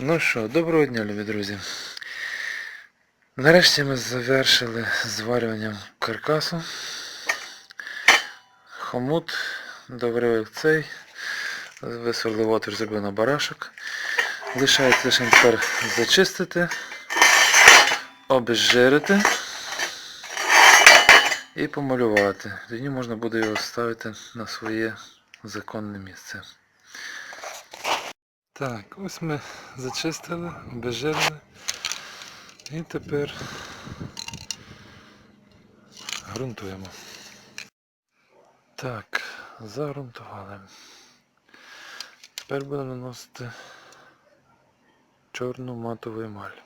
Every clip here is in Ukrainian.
Ну що, доброго дня, любі друзі. Нарешті ми завершили зварюванням каркасу. Хомут, доварив цей, висверлив отвір, зробив на барашок. Лишається лише тепер зачистити, обезжирити і помалювати. Тоді можна буде його ставити на своє законне місце. Так, ось ми зачистили, обезжирили. І тепер ґрунтуємо. Так, загрунтували. Тепер будемо наносити чорну матову емаль.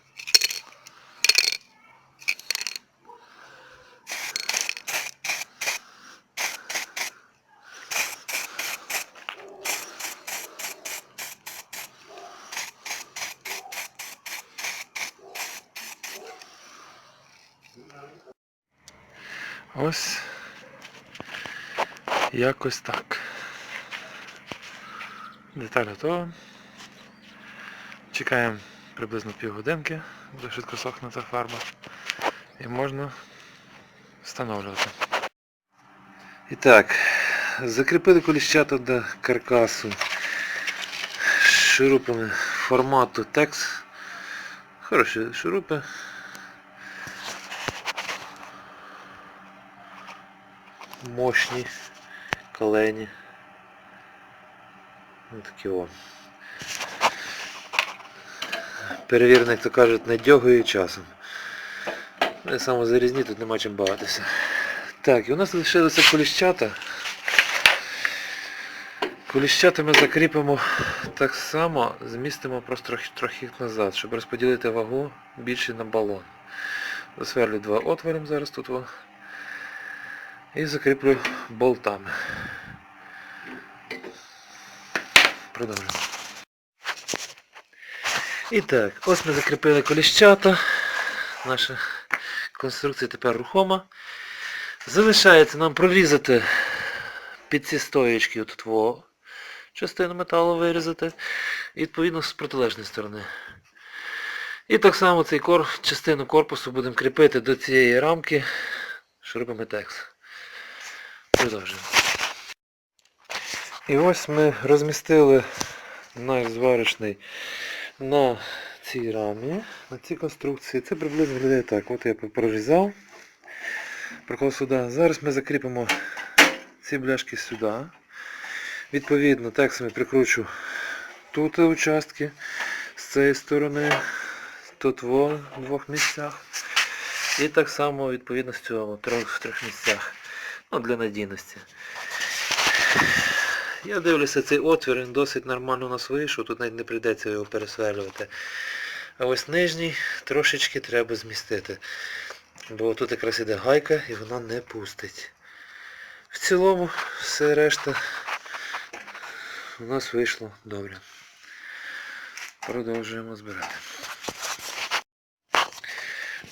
Ось якось так. Деталь готова. Чекаємо приблизно півгодинки, буде швидко сохне ця фарба. І можна встановлювати. І так, закріпили коліщата до каркасу шурупами формату TEX. Хороші шурупи. Мощні, колені. Ось такі о. Перевірений, то кажуть, надьогою часом. Не самозарізні, тут нема чим бавитися. Так, і у нас лишилися коліщата. Коліщата ми закріпимо так само, змістимо просто трохи, трохи назад, щоб розподілити вагу більше на балон. Засверлю два отворим зараз тут. О. І закріплю болтами. Продовжуємо. І так, ось ми закріпили коліщата. Наша конструкція тепер рухома. Залишається нам прорізати під ці стоєчки тут во частину металу вирізати. І відповідно з протилежної сторони. І так само цей кор, частину корпусу будемо кріпити до цієї рамки шурупами текс. Продовжуємо. І ось ми розмістили наш зварочний на цій рамі, на цій конструкції. Це приблизно виглядає так. От я прорізав, проклав сюди. Зараз ми закріпимо ці бляшки сюди. Відповідно, так тексами прикручу тут участки з цієї сторони, тут в двох місцях. І так само відповідно з цього, в трьох місцях. Ну, для надійності. Я дивлюся, цей отвір він досить нормально у нас вийшов, тут навіть не прийдеться його пересверлювати. А ось нижній трошечки треба змістити. Бо тут якраз іде гайка і вона не пустить. В цілому все решта у нас вийшло добре. Продовжуємо збирати.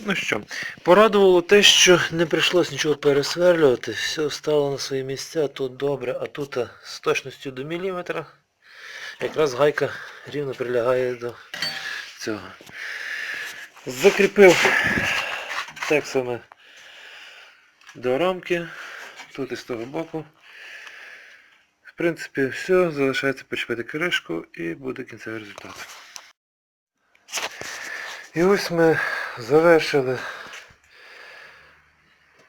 Ну що, порадувало те, що не прийшлось нічого пересверлювати, все стало на свої місця, тут добре, а тут з точністю до міліметра якраз гайка рівно прилягає до цього. Закріпив тексами до рамки, тут і з того боку. В принципі, все, залишається почепити кришку і буде кінцевий результат. І ось ми завершили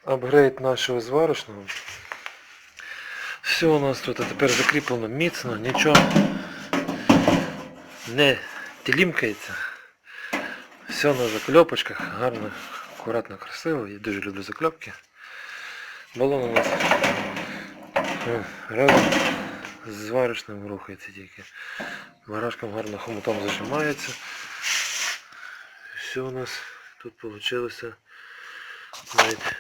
апгрейд нашого зварочного. Все у нас тут тепер закріплено міцно, нічого не тілімкається. Все на закльопочках, гарно, акуратно, красиво. Я дуже люблю закльопки. Балон у нас е, разом з зварочним рухається тільки. Барашком гарно хомутом зажимається все у нас тут вийшло навіть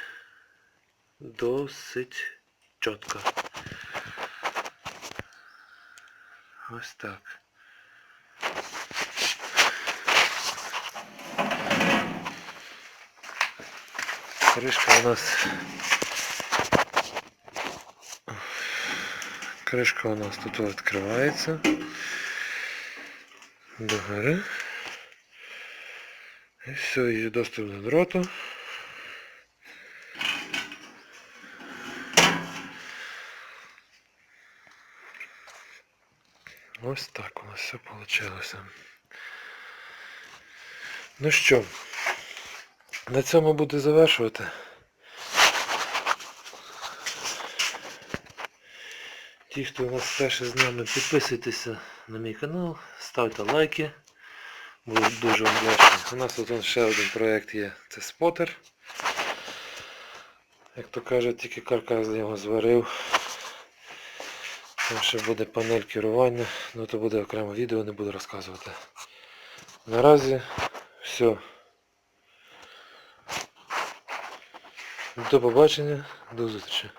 досить чітко. Ось так. Кришка у нас кришка у нас тут відкривається догори. І все, є доступ до дроту. Ось так у нас все вийшло. Ну що, на цьому буду завершувати. Ті, хто у нас вперше з нами, підписуйтеся на мій канал, ставте лайки. Буду дуже вам вдячний. У нас тут ще один проєкт є, це спотер. Як то кажуть, тільки каркас з нього зварив. Там ще буде панель керування, ну то буде окремо відео, не буду розказувати. Наразі все. До побачення, до зустрічі.